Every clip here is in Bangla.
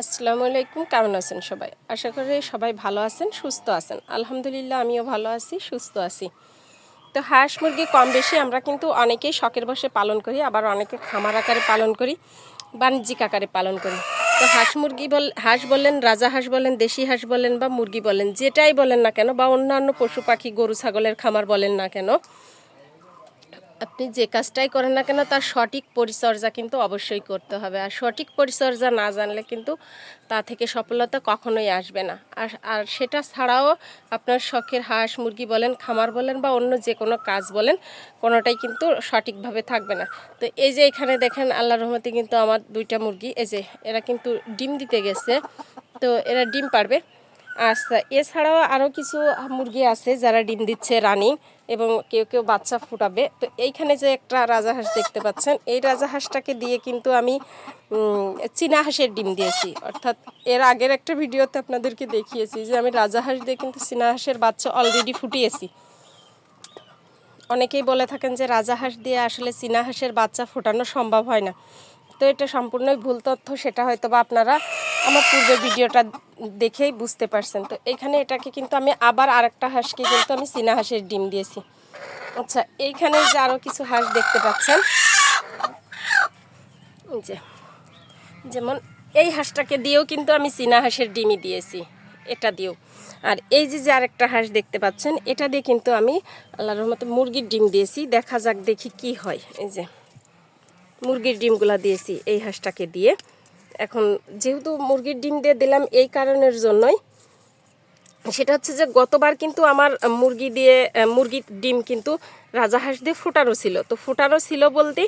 আসসালামু আলাইকুম, কেমন আছেন সবাই? আশা করি সবাই ভালো আছেন, সুস্থ আছেন। আলহামদুলিল্লাহ, আমিও ভালো আছি, সুস্থ আছি। তো হাঁস মুরগি কম বেশি আমরা কিন্তু অনেকেই শখের বসে পালন করি, আবার অনেকে খামার আকারে পালন করি, বাণিজ্যিক আকারে পালন করি। তো হাঁস মুরগি বল, হাঁস বলেন, রাজা হাঁস বলেন, দেশি হাঁস বলেন বা মুরগি বলেন, যেটাই বলেন না কেন বা অন্যান্য পশু পাখি, গরু, ছাগলের খামার বলেন না কেন আপনি যে কাজটাই করেন না কেন, তার সঠিক পরিচর্যা কিন্তু অবশ্যই করতে হবে। আর সঠিক পরিচর্যা না জানলে কিন্তু তা থেকে সফলতা কখনোই আসবে না। আর আর সেটা ছাড়াও আপনার শখের হাঁস, মুরগি বলেন, খামার বলেন বা অন্য যে কোনো কাজ বলেন, কোনোটাই কিন্তু সঠিকভাবে থাকবে না। তো এই যে এখানে দেখেন আল্লাহ রহমতে কিন্তু আমার দুইটা মুরগি, এই যে এরা কিন্তু ডিম দিতে গেছে, তো এরা ডিম পারবে। আচ্ছা এছাড়াও আরও কিছু মুরগি আছে যারা ডিম দিচ্ছে রানিং। এবং কেউ কেউ বাচ্চা ফুটাবে। তো এইখানে যে একটা রাজাহাঁস দেখতে পাচ্ছেন, এই রাজাহাঁসটাকে দিয়ে কিন্তু আমি চীনা হাঁসের ডিম দিয়েছি। অর্থাৎ এর আগের একটা ভিডিওতে আপনাদেরকে দেখিয়েছি যে আমি রাজাহাঁস দিয়ে কিন্তু চীনা হাঁসের বাচ্চা অলরেডি ফুটিয়েছি। অনেকেই বলে থাকেন যে রাজাহাঁস দিয়ে আসলে চীনা হাঁসের বাচ্চা ফোটানো সম্ভব হয় না। তো এটা সম্পূর্ণই ভুল তথ্য, সেটা হয়তো বা আপনারা আমার পূর্বের ভিডিওটা দেখেই বুঝতে পারছেন। তো এখানে এটাকে কিন্তু আমি আবার আরেকটা হাঁসকে কিন্তু আমি চীনা হাঁসের ডিম দিয়েছি। আচ্ছা এইখানে যে আরও কিছু হাঁস দেখতে পাচ্ছেন যে, যেমন এই হাঁসটাকে দিয়েও কিন্তু আমি চীনা হাঁসের ডিমই দিয়েছি, এটা দিয়েও। আর এই যে যে আরেকটা হাঁস দেখতে পাচ্ছেন, এটা দিয়ে কিন্তু আমি আল্লাহর রহমতে মুরগির ডিম দিয়েছি, দেখা যাক দেখি কি হয়, এই যে। মুরগির ডিমগুলা দিয়েছি এই হাঁসটাকে দিয়ে। এখন যেহেতু মুরগির ডিম দিয়ে দিলাম এই কারণের জন্যই, সেটা হচ্ছে যে গতবার কিন্তু আমার মুরগি দিয়ে মুরগির ডিম কিন্তু রাজা হাঁস দিয়ে ফুটানো ছিল। তো ফুটানো ছিল বলতে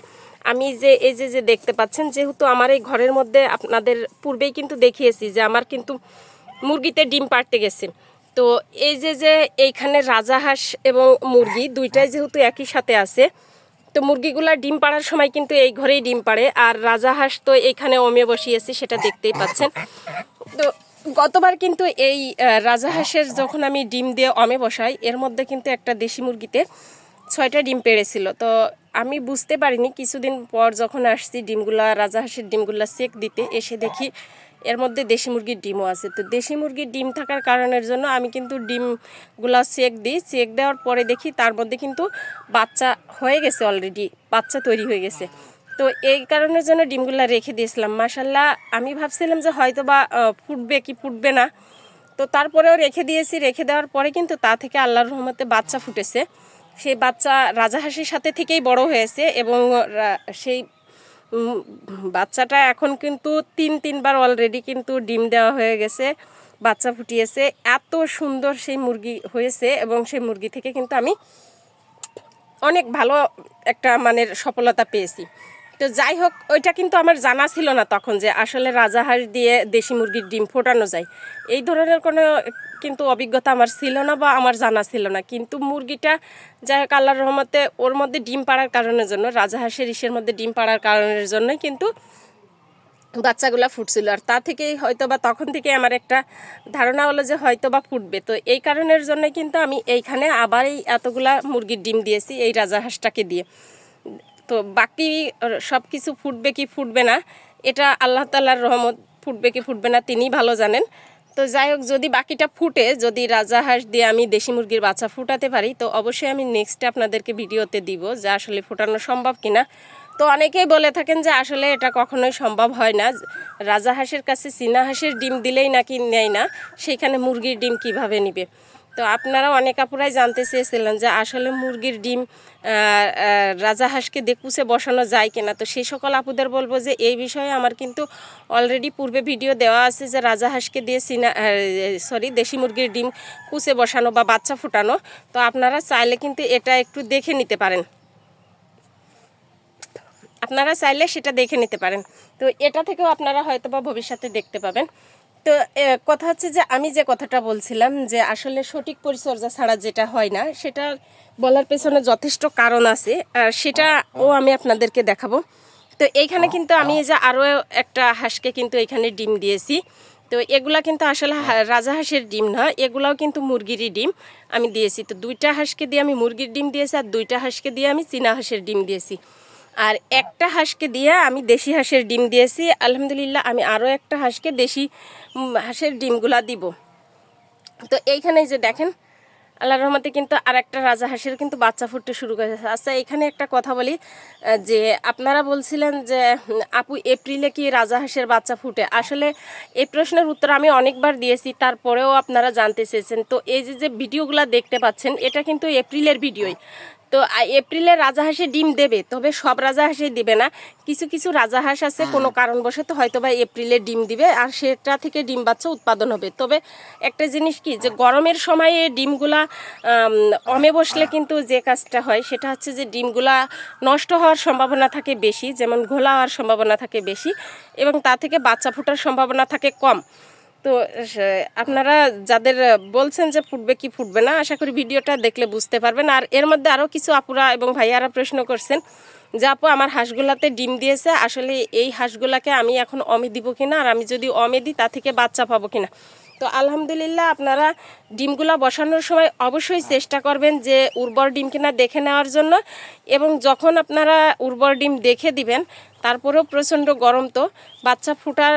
আমি যে, এই যে যে দেখতে পাচ্ছেন, যেহেতু আমার এই ঘরের মধ্যে আপনাদের পূর্বেই কিন্তু দেখিয়েছি যে আমার কিন্তু মুরগিতে ডিম পাড়তে গেছে। তো এই যে যে এইখানে রাজা হাঁস এবং মুরগি দুইটাই যেহেতু একই সাথে আছে তো মুরগিগুলা ডিম পাড়ার সময় কিন্তু এই ঘরেই ডিম পাড়ে আর রাজাহাঁস তো এখানে ওমে বসিয়েছি সেটা দেখতেই পাচ্ছেন। তো গতবার কিন্তু এই আহ, রাজাহাঁসের যখন আমি ডিম দিয়ে অমে বসাই এর মধ্যে কিন্তু একটা দেশি মুরগিতে ছয়টা ডিম পেড়েছিল। তো আমি বুঝতে পারিনি কিছুদিন পর যখন আসছি ডিমগুলা রাজাহাঁসের ডিমগুলা সেক দিতে এসে দেখি এর মধ্যে দেশি মুরগির ডিমও আছে। তো দেশি মুরগির ডিম থাকার কারণের জন্য আমি কিন্তু ডিমগুলা সেক দিই। সেক দেওয়ার পরে দেখি তার মধ্যে কিন্তু বাচ্চা হয়ে গেছে অলরেডি বাচ্চা তৈরি হয়ে গেছে। তো এই কারণের জন্য ডিমগুলা রেখে দিয়েছিলাম। মাসাল্লাহ আমি ভাবছিলাম যে হয়তো বা ফুটবে কি ফুটবে না। তো তারপরেও রেখে দিয়েছি। রেখে দেওয়ার পরে কিন্তু তা থেকে আল্লাহর রহমতে বাচ্চা ফুটেছে। সেই বাচ্চা রাজাহাঁসের সাথে থেকেই বড় হয়েছে এবং সেই বাচ্চাটা এখন কিন্তু তিন, তিনবার অলরেডি কিন্তু ডিম দেওয়া হয়ে গেছে, বাচ্চা ফুটিয়েছে। এত সুন্দর সেই মুরগি হয়েছে এবং সেই মুরগি থেকে কিন্তু আমি অনেক ভালো একটা মানের সফলতা পেয়েছি। তো যাই হোক, ওইটা কিন্তু আমার জানা ছিল না তখন যে আসলে রাজাহাঁস দিয়ে দেশি মুরগির ডিম ফোটানো যায়। এই ধরনের কোনো কিন্তু অভিজ্ঞতা আমার ছিল না বা আমার জানা ছিল না। কিন্তু মুরগিটা যাই হোক, আল্লাহর রহমতে ওর মধ্যে ডিম পাড়ার কারণের জন্য রাজাহাঁসের ইসের মধ্যে ডিম পাড়ার কারণের জন্যই কিন্তু বাচ্চাগুলো ফুটছিল। আর তা থেকেই হয়তো বা তখন থেকে আমার একটা ধারণা হলো যে হয়তো বা ফুটবে। তো এই কারণের জন্য কিন্তু আমি এইখানে আবার এই এতগুলা মুরগির ডিম দিয়েছি এই রাজাহাঁসটাকে দিয়ে। তো বাকি সব কিছু ফুটবে কি ফুটবে না, এটা আল্লাহ তাল্লার রহমত, ফুটবে কি ফুটবে না তিনি ভালো জানেন। তো যাই হোক, যদি বাকিটা ফুটে, যদি রাজা হাঁস দিয়ে আমি দেশি মুরগির বাচ্চা ফুটাতে পারি, তো অবশ্যই আমি নেক্সটে আপনাদেরকে ভিডিওতে দিব যে আসলে ফুটানো সম্ভব কিনা। তো অনেকেই বলে থাকেন যে আসলে এটা কখনোই সম্ভব হয় না। রাজা হাঁসের কাছে চীনা হাঁসের ডিম দিলেই নাকি নেয় না, সেইখানে মুরগির ডিম কীভাবে নিবে? তো আপনারা অনেক আপুরাই জানতে চেয়েছিলেন যে আসলে মুরগির ডিম রাজা হাঁসকে দেখুসে বসানো যায় কিনা। তো সেই সকল আপুদের বলব যে এই বিষয়ে আমার কিন্তু অলরেডি পূর্বে ভিডিও দেওয়া আছে যে রাজাহাঁসকে দিয়ে সিনা সরি দেশি মুরগির ডিম কুচে বসানো বা বাচ্চা ফুটানো। তো আপনারা চাইলে কিন্তু এটা একটু দেখে নিতে পারেন। আপনারা চাইলে সেটা দেখে নিতে পারেন। তো এটা থেকেও আপনারা হয়তো বা ভবিষ্যতে দেখতে পাবেন। তো কথা হচ্ছে যে আমি যে কথাটা বলছিলাম যে আসলে সঠিক পরিচর্যা ছাড়া যেটা হয় না, সেটা বলার পেছনে যথেষ্ট কারণ আছে। আর সেটাও আমি আপনাদেরকে দেখাবো। তো এইখানে কিন্তু আমি যে আরও একটা হাঁসকে কিন্তু এখানে ডিম দিয়েছি। তো এগুলা কিন্তু আসলে হা- রাজাহাঁসের ডিম না, এগুলাও কিন্তু মুরগিরই ডিম আমি দিয়েছি। তো দুইটা হাঁসকে দিয়ে আমি মুরগির ডিম দিয়েছি আর দুইটা হাঁসকে দিয়ে আমি চীনা হাঁসের ডিম দিয়েছি। আর একটা হাঁসকে দিয়ে আমি দেশি হাঁসের ডিম দিয়েছি। আলহামদুলিল্লাহ আমি আরও একটা হাঁসকে দেশি হাঁসের ডিমগুলা দিব। তো এইখানে যে দেখেন আল্লাহ রহমতে কিন্তু আর একটা রাজা হাঁসের কিন্তু বাচ্চা ফুটতে শুরু করেছে আচ্ছা এখানে একটা কথা বলি যে আপনারা বলছিলেন যে আপু, এপ্রিলে কি রাজা হাঁসের বাচ্চা ফুটে? আসলে এই প্রশ্নের উত্তর আমি অনেকবার দিয়েছি, তারপরেও আপনারা জানতে চেয়েছেন। তো এই যে যে ভিডিওগুলো দেখতে পাচ্ছেন, এটা কিন্তু এপ্রিলের ভিডিওই। তো এপ্রিলে রাজাহাঁসে ডিম দেবে তবে সব রাজাহাঁসেই দিবে না। কিছু কিছু রাজাহাঁস আছে কোনো কারণবশত হয়তো বা এপ্রিলে ডিম দিবে আর সেটা থেকে ডিম বাচ্চা উৎপাদন হবে। তবে একটা জিনিস কি যে গরমের সময়ে ডিমগুলা অমে বসলে কিন্তু যে কাজটা হয় সেটা হচ্ছে যে ডিমগুলা নষ্ট হওয়ার সম্ভাবনা থাকে বেশি যেমন ঘোলা হওয়ার সম্ভাবনা থাকে বেশি এবং তা থেকে বাচ্চা ফোটার সম্ভাবনা থাকে কম। তো আপনারা যাদের বলছেন যে ফুটবে কি ফুটবে না, আশা করি ভিডিওটা দেখলে বুঝতে পারবেন। আর এর মধ্যে আরও কিছু আপুরা এবং ভাইয়ারা প্রশ্ন করছেন যে, আপু, আমার হাঁসগুলাতে ডিম দিয়েছে, আসলে এই হাঁসগুলাকে আমি এখন অমে দিব কিনা? আর আমি যদি অমে দিই, তা থেকে বাচ্চা পাবো কিনা? তো, আলহামদুলিল্লাহ আপনারা ডিমগুলা বসানোর সময় অবশ্যই চেষ্টা করবেন যে উর্বর ডিম কিনা দেখে নেওয়ার জন্য। এবং যখন আপনারা উর্বর ডিম দেখে দিবেন তারপরেও প্রচণ্ড গরম তো। বাচ্চা ফুটার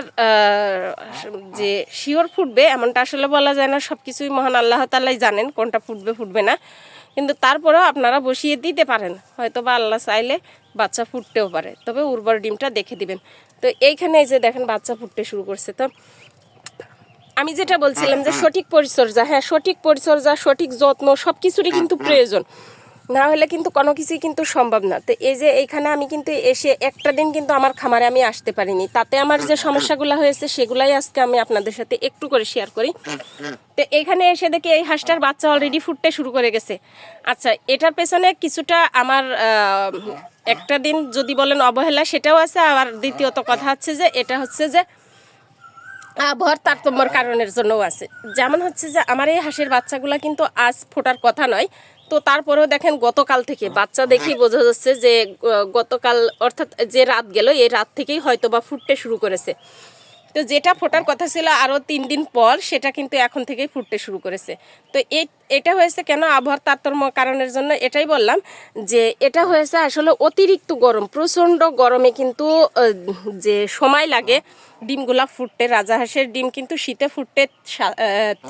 যে শিওর ফুটবে এমনটা আসলে বলা যায় না সব কিছুই মহান আল্লাহ তাল্লাই জানেন কোনটা ফুটবে ফুটবে না। কিন্তু তারপরেও আপনারা বসিয়ে দিতে পারেন হয়তো বা আল্লাহ চাইলে বাচ্চা ফুটতেও পারে। তবে উর্বর ডিমটা দেখে দিবেন। তো এইখানে এই যে দেখেন বাচ্চা ফুটতে শুরু করছে। তো আমি যেটা বলছিলাম যে সঠিক পরিচর্যা হ্যাঁ সঠিক পরিচর্যা, সঠিক যত্ন সব কিছুরই কিন্তু প্রয়োজন। না হলে কিন্তু কোনো কিছুই কিন্তু সম্ভব না। তো এই যে এইখানে আমি কিন্তু এসে একটা দিন কিন্তু আমার খামারে আমি আসতে পারিনি। তাতে আমার যে সমস্যাগুলো হয়েছে সেগুলাই আজকে আমি আপনাদের সাথে একটু করে শেয়ার করি। তো এখানে এসে দেখি এই হাঁসটার বাচ্চা অলরেডি ফুটতে শুরু করে গেছে। আচ্ছা এটার পেছনে কিছুটা আমার একটা দিন যদি বলেন অবহেলা সেটাও আছে। আর দ্বিতীয়ত কথা হচ্ছে যে, এটা হচ্ছে যে আবহাওয়ার তারতম্যর কারণের জন্যও আছে। যেমন হচ্ছে যে, আমার এই হাঁসের বাচ্চাগুলা কিন্তু আজ ফোটার কথা নয়। তো তারপরেও দেখেন গতকাল থেকে বাচ্চা দেখেই বোঝা যাচ্ছে যে গতকাল অর্থাৎ যে রাত গেল, এই রাত থেকেই হয়তো বা ফুটতে শুরু করেছে। তো যেটা ফোটার কথা ছিল আরও তিন দিন পর, সেটা কিন্তু এখন থেকেই ফুটতে শুরু করেছে। তো এই এটা হয়েছে কেন আবহাওয়ার তারতম্য কারণের জন্য এটাই বললাম যে, এটা হয়েছে আসলে অতিরিক্ত গরম। প্রচণ্ড গরমে কিন্তু যে সময় লাগে, ডিমগুলা ফুটতে রাজাহাঁসের ডিম কিন্তু শীতে ফুটতে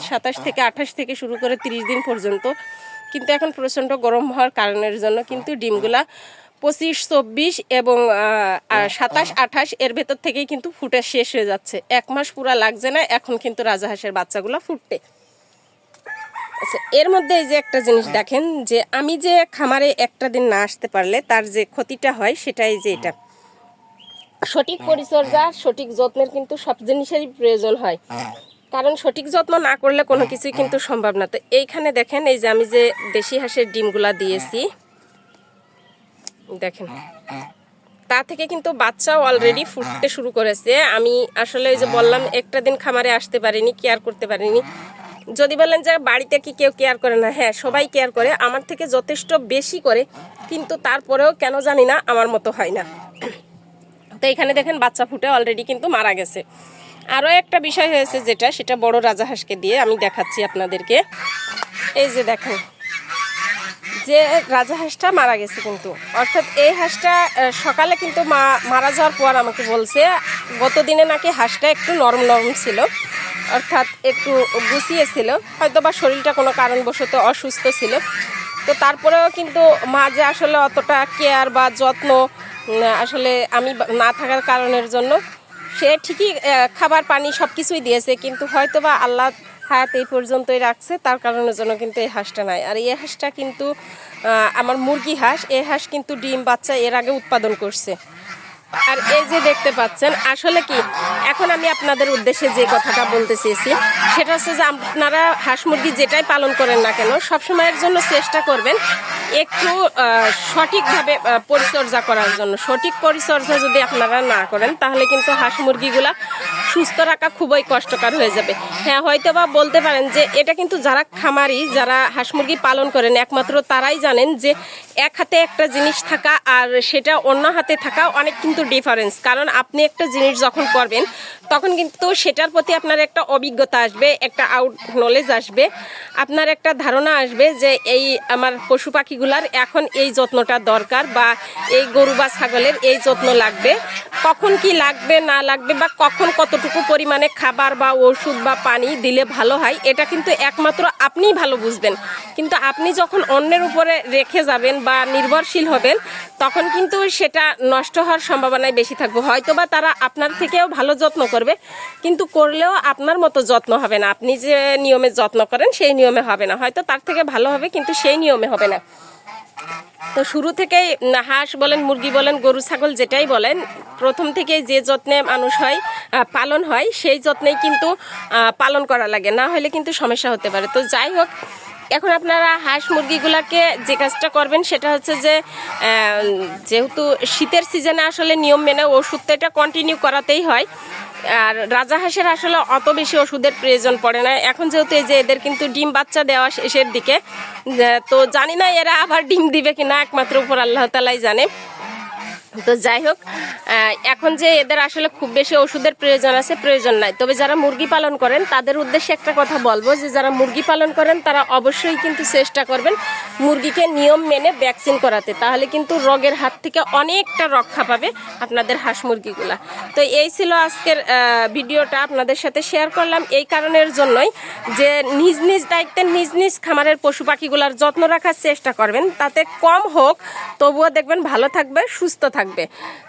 সাতাশ থেকে আঠাশ থেকে শুরু করে তিরিশ দিন পর্যন্ত কিন্তু এখন প্রচণ্ড গরম হওয়ার কারণের জন্য কিন্তু ডিমগুলা পঁচিশ চব্বিশ এবং সাতাশ আঠাশ এর ভেতর থেকেই কিন্তু ফুটে শেষ হয়ে যাচ্ছে। এক মাস পুরা লাগছে না এখন কিন্তু রাজাহাঁসের বাচ্চাগুলো ফুটতে আচ্ছা এর মধ্যে এই যে একটা জিনিস দেখেন যে আমি যে খামারে একটা দিন না আসতে পারলে তার যে ক্ষতিটা হয় সেটাই যে এটা। সঠিক পরিচর্যা সঠিক যত্নের কিন্তু সব জিনিসেরই প্রয়োজন হয়। কারণ সঠিক যত্ন না করলে কোনো কিছুই কিন্তু সম্ভব না। তো এইখানে দেখেন এই যে আমি যে দেশি হাঁসের ডিমগুলা দিয়েছি দেখেন। তা থেকে কিন্তু বাচ্চাও অলরেডি ফুটতে শুরু করেছে। আমি আসলে ওই যে বললাম একটা দিন খামারে আসতে পারিনি কেয়ার করতে পারিনি। যদি বলেন যে বাড়িতে কি কেউ কেয়ার করে না হ্যাঁ সবাই কেয়ার করে আমার থেকে যথেষ্ট বেশি করে কিন্তু তারপরেও কেন জানি না আমার মতো হয় না। তো এখানে দেখেন বাচ্চা ফুটে অলরেডি কিন্তু মারা গেছে। আরও একটা বিষয় হয়েছে যেটা, সেটা বড় রাজাহাঁসকে দিয়ে আমি দেখাচ্ছি আপনাদেরকে। এই যে দেখেন, যে রাজাহাঁসটা মারা গেছে কিন্তু। অর্থাৎ এই হাঁসটা সকালে কিন্তু মা, মারা যাওয়ার পর আমাকে বলছে গত দিনে নাকি হাঁসটা একটু নরম নরম ছিল, অর্থাৎ একটু গুছিয়ে ছিল হয়তো বা শরীরটা কোনো কারণবশত অসুস্থ ছিল। তো তারপরেও কিন্তু মা যে আসলে অতটা কেয়ার বা যত্ন আসলে আমি না থাকার কারণের জন্য সে ঠিকই খাবার, পানি সব কিছুই দিয়েছে, কিন্তু হয়তো বা আল্লাহ হায়াত এই পর্যন্তই রাখছে, তার কারণের জন্য কিন্তু এই হাঁসটা নাই। আর এই হাঁসটা কিন্তু আমার মুরগি হাঁস, এই হাঁস কিন্তু ডিম, বাচ্চা এর আগে উৎপাদন করছে। আর এই যে দেখতে পাচ্ছেন, আসলে কি, এখন আমি আপনাদের উদ্দেশ্যে যে কথাটা বলতে চেয়েছি, সেটা হচ্ছে যে আপনারা হাঁস মুরগি যেটাই পালন করেন না কেন, সবসময়ের জন্য চেষ্টা করবেন একটু সঠিকভাবে পরিচর্যা করার জন্য। সঠিক পরিচর্যা যদি আপনারা না করেন, তাহলে কিন্তু হাঁস মুরগিগুলা সুস্থ রাখা খুবই কষ্টকর হয়ে যাবে। হ্যাঁ হয়তো বা বলতে পারেন যে এটা কিন্তু যারা খামারি, যারা হাঁস মুরগি পালন করেন, একমাত্র তারাই জানেন যে এক হাতে একটা জিনিস থাকা আর সেটা অন্য হাতে থাকা অনেক কিন্তু ডিফারেন্স কারণ আপনি একটা জিনিস যখন করবেন, তখন কিন্তু সেটার প্রতি আপনার একটা অভিজ্ঞতা আসবে, একটা আউট নলেজ আসবে, আপনার একটা ধারণা আসবে যে এই আমার পশু পাখিগুলার এখন এই যত্নটা দরকার বা এই গরু বা ছাগলের এই যত্ন লাগবে। কখন কি লাগবে, না লাগবে বা কখন কতটুকু পরিমাণে খাবার বা ওষুধ বা পানি দিলে ভালো হয়, এটা কিন্তু একমাত্র আপনিই ভালো বুঝবেন। কিন্তু আপনি যখন অন্যের উপরে রেখে যাবেন বা নির্ভরশীল হবেন, তখন কিন্তু সেটা নষ্ট হওয়ার সম্ভাবনায় বেশি থাকবে। হয়তো বা তারা আপনার থেকেও ভালো যত্ন করবে, কিন্তু করলেও আপনার মতো যত্ন হবে না। আপনি যে নিয়মে যত্ন করেন, সেই নিয়মে হবে না। হয়তো তার থেকে ভালো হবে, কিন্তু সেই নিয়মে হবে না। তো শুরু থেকেই হাঁস বলেন, মুরগি বলেন, গরু, ছাগল যেটাই বলেন, প্রথম থেকেই যে যত্নে মানুষ হয় পালন হয়, সেই যত্নেই কিন্তু পালন করা লাগে। না হলে কিন্তু সমস্যা হতে পারে। তো যাই হোক, এখন আপনারা হাঁস মুরগিগুলাকে যে কাজটা করবেন, সেটা হচ্ছে যে যেহেতু শীতের সিজনে আসলে নিয়ম মেনে ওষুধটা এটা কন্টিনিউ করাতেই হয়। আর রাজা হাঁসের আসলে অত বেশি ওষুধের প্রয়োজন পড়ে না। এখন যেহেতু এই যে এদের কিন্তু ডিম বাচ্চা দেওয়া শেষের দিকে তো জানি না এরা আবার ডিম দিবে কিনা, একমাত্র উপর আল্লাহ তালাই জানে। তো যাই হোক এখন যে এদের আসলে খুব বেশি ওষুধের প্রয়োজন আছে, প্রয়োজন নাই। তবে যারা মুরগি পালন করেন, তাদের উদ্দেশ্যে একটা কথা বলব যে, যারা মুরগি পালন করেন, তারা অবশ্যই কিন্তু চেষ্টা করবেন মুরগিকে নিয়ম মেনে ভ্যাকসিন করাতে। তাহলে কিন্তু রোগের হাত থেকে অনেকটা রক্ষা পাবে আপনাদের হাঁস মুরগিগুলা। তো এই ছিল আজকের ভিডিওটা আপনাদের সাথে শেয়ার করলাম। এই কারণের জন্যই যে নিজ নিজ দায়িত্বে, নিজ নিজ খামারের পশু পাখিগুলার যত্ন রাখার চেষ্টা করবেন। তাতে কম হোক, তবুও দেখবেন ভালো থাকবে, সুস্থ থাকবে।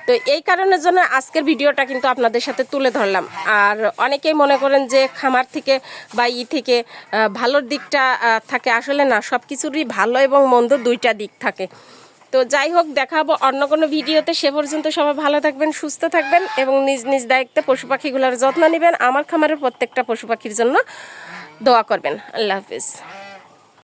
তো এই কারণের জন্য আজকের ভিডিওটা কিন্তু আপনাদের সাথে তুলে ধরলাম। আর অনেকেই মনে করেন যে খামার থেকে বা ই থেকে ভালোর দিকটা থাকে। আসলে না সব কিছুরই ভালো এবং মন্দ দুইটা দিক থাকে। তো যাই হোক, দেখাবো অন্য কোনো ভিডিওতে। সে পর্যন্ত সবাই ভালো থাকবেন, সুস্থ থাকবেন এবং নিজ নিজ দায়িত্বে পশু পাখিগুলোর যত্ন নেবেন। আমার খামারের প্রত্যেকটা পশু পাখির জন্য দোয়া করবেন। আল্লাহ হাফিজ।